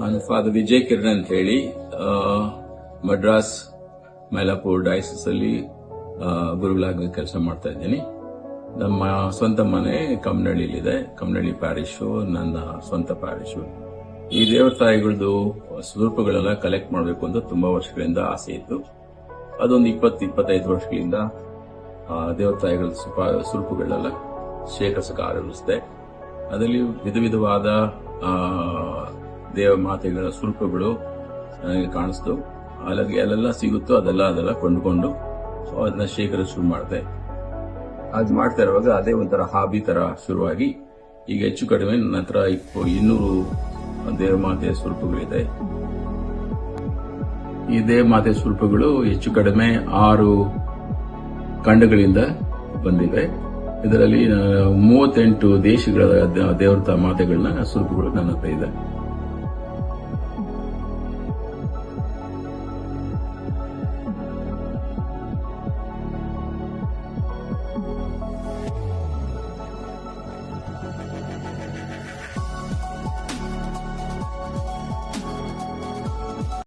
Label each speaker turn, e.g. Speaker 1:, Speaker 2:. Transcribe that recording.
Speaker 1: ನಾನು ಫಾದರ್ ವಿಜಯ್ ಕಿರಣ್ ಅಂತ ಹೇಳಿ ಮಡ್ರಾಸ್ ಮೈಲಾಪುರ್ ಡೈಸಸ್ ಅಲ್ಲಿ ಗುರುಗಳಾಗಿ ಕೆಲಸ ಮಾಡ್ತಾ ಇದ್ದೀನಿ. ನಮ್ಮ ಸ್ವಂತ ಮನೆ ಕಮ್ನಳ್ಳಿಲಿದೆ ಕಮ್ನಳ್ಳಿ ಪ್ಯಾರಿಶು ನನ್ನ ಸ್ವಂತ ಪ್ಯಾರಿಶು ಈ ದೇವರ ತಾಯಿಗಳದ್ದು ಸ್ವರೂಪಗಳೆಲ್ಲ ಕಲೆಕ್ಟ್ ಮಾಡಬೇಕು ಅಂತ ತುಂಬಾ ವರ್ಷಗಳಿಂದ ಆಸೆ ಇತ್ತು. ಅದೊಂದು ಇಪ್ಪತ್ತು, ಇಪ್ಪತ್ತೈದು ವರ್ಷಗಳಿಂದ ದೇವತಾಯಿಗಳ ಸ್ವರೂಪಗಳೆಲ್ಲ ಶೇಖರಿಸಕ್ಕೆ ಆರಂಭಿಸಿದೆ. ಅದರಲ್ಲಿ ವಿಧ ವಿಧವಾದ ದೇವ ಮಾತೆಗಳ ಸ್ವರೂಪಗಳು ನನಗೆ ಕಾಣಿಸ್ತು. ಅಲ್ಲಿಗೆ ಅಲ್ಲೆಲ್ಲ ಸಿಗುತ್ತೋ ಅದೆಲ್ಲ ಅದೆಲ್ಲ ಕೊಂಡುಕೊಂಡು ಅದನ್ನ ಶೇಖರ ಶುರು ಮಾಡಿದೆ ಅದು ಮಾಡ್ತಾ ಇರುವಾಗ ಅದೇ ಒಂಥರ ಹಾಬಿ ತರ ಶುರುವಾಗಿ ಈಗ ಹೆಚ್ಚು ಕಡಿಮೆ ನನ್ನ ಹತ್ರ ದೇವ ಇನ್ನೂರು ದೇವಮಾತೆ ಸ್ವರೂಪಗಳಿದೆ. ಈ ದೇವಮಾತೆ ಸ್ವರೂಪಗಳು ಹೆಚ್ಚು ಕಡಿಮೆ ಆರು ಖಂಡಗಳಿಂದ ಬಂದಿವೆ ಇದರಲ್ಲಿ ಮೂವತ್ತೆಂಟು ದೇಶಗಳ ದೇವರ ಮಾತೆಗಳನ್ನ ಸ್ವರೂಪಗಳು ನನ್ನ ಹತ್ರ ಇದೆ.